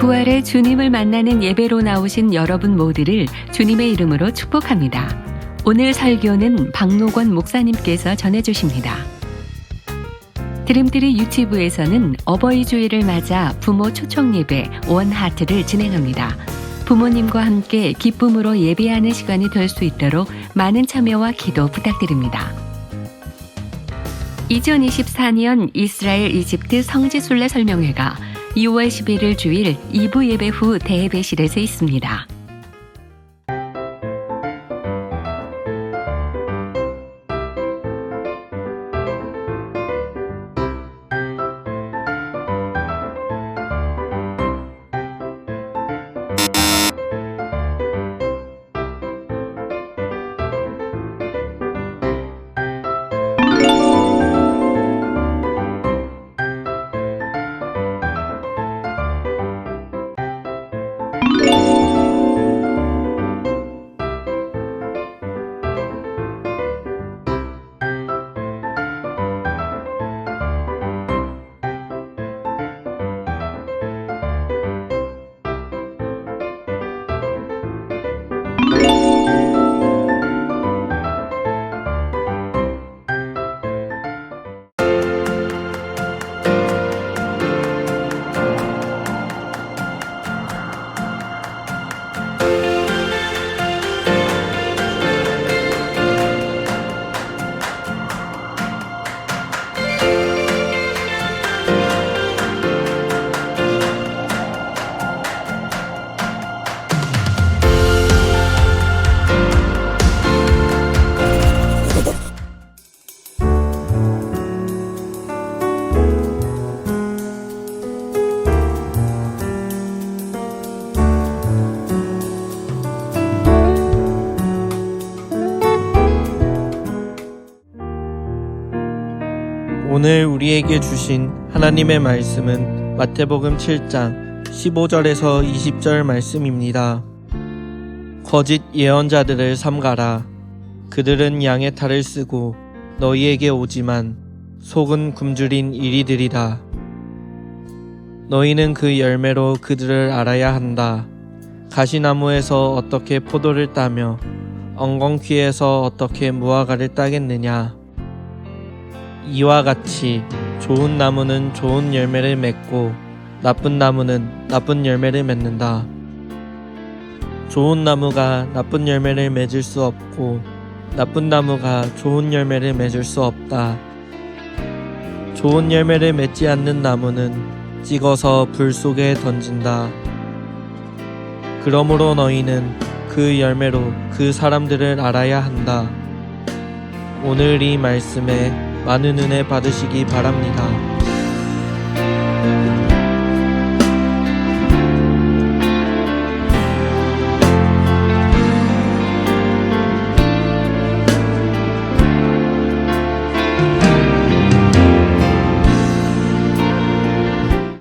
이제 주님을 만나는 예배로 나오신 여러분 모두를 주님의 이름으로 축복합니다. 오늘 설교는 박노권 목사님께서 전해주십니다. 드림트리 유튜브에서는 어버이 주일을 맞아 부모 초청 예배 원하트를 진행합니다. 부모님과 함께 기쁨으로 예배하는 시간이 될 수 있도록 많은 참여와 기도 부탁드립니다. 2024년 이스라엘 이집트 성지순례 설명회가 2월 11일 주일 2부 예배 후 대예배실에서 있습니다. 오늘 우리에게 주신 하나님의 말씀은 마태복음 7장 15절에서 20절 말씀입니다. 거짓 예언자들을 삼가라. 그들은 양의 탈을 쓰고 너희에게 오지만 속은 굶주린 이리들이다. 너희는 그 열매로 그들을 알아야 한다. 가시나무에서 어떻게 포도를 따며 엉겅퀴에서 어떻게 무화과를 따겠느냐. 이와 같이 좋은 나무는 좋은 열매를 맺고 나쁜 나무는 나쁜 열매를 맺는다. 좋은 나무가 나쁜 열매를 맺을 수 없고 나쁜 나무가 좋은 열매를 맺을 수 없다. 좋은 열매를 맺지 않는 나무는 찍어서 불 속에 던진다. 그러므로 너희는 그 열매로 그 사람들을 알아야 한다. 오늘 이 말씀에 많은 은혜 받으시기 바랍니다.